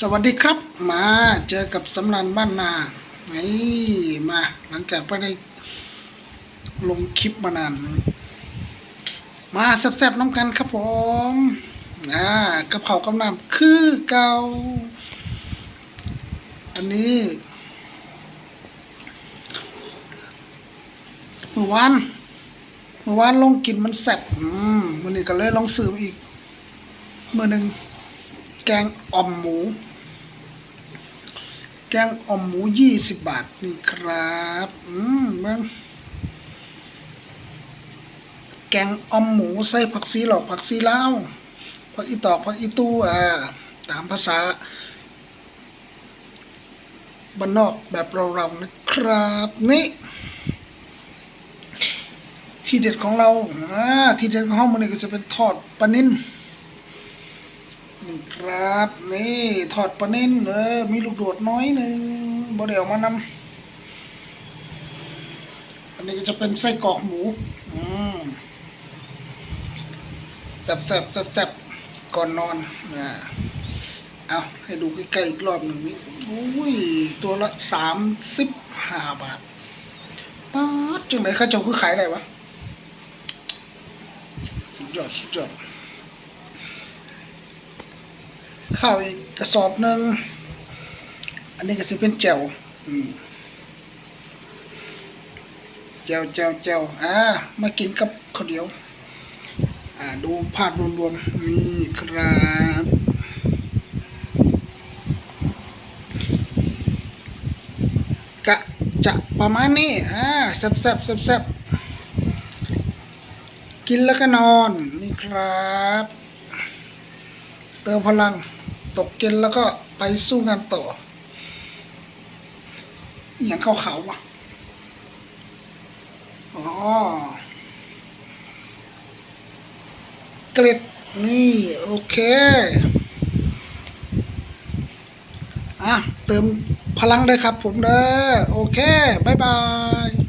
สวัสดีครับ มาเจอกับสำนันบ้านนานี่มาหลังจากไปได้ลงคลิปมานาน มาแซ่บๆน้ำกันครับผมอ่ากระเพรากำน้ำคือเก่าอันนี้เมื่อวานเมื่อวานลงกินมันแซ่บอืมวันนี้ก็เลยลองซื้ออีกเมื่อหนึ่ง แกงอ่อมหมู แกงอ่อมหมูยี่สิบบาทนี่ครับอืมมันแกงอ่อมหมูใส่ผักซีหลอกผักซีลาวผักอีตอกผักอีตู้อ่าตามภาษาบ้านนอกแบบเราๆนะครับนี่ที่เด็ดของเราอ่าที่เด็ดของเรามันนี่ก็จะเป็นทอดปลานิ่น นี่ครับนี่ถอดปลาเน้นเออมีลูกโดดน้อยหนึ่งบ่เดี๋ยวมานำอันนี้ก็จะเป็นไส้กรอกหมูอืมแซ่บแซบแซบแซบก่อนนอนอ่าเอาให้ดูใกล้ๆอีกรอบหนึ่งนี่อุ้ยตัวละสามสิบห้าบาทป๊าดจังไหนข้าเจ้าคือขายได้วะสุดยอดสุดยอด ข้าวอีกกระสอบหนึ่งอันนี้ก็จะเป็นแจ่วแจ่วแจ่วแจ่วอ่ามากินกับข้าวเหนียว อ่าดูภาพรวมๆนี่ครับกะจะประมาณนี้อ่าแซบแซ่บแซ่บแซ่บกินแล้วก็นอน นี่ครับ เติมพลังตกเย็นแล้วก็ไปสู้งานต่อ อย่างเข้าเขาวะอ๋อเกล็ดนี่โอเคอะเติมพลังเลยครับผมเด้อโอเค บ๊ายบาย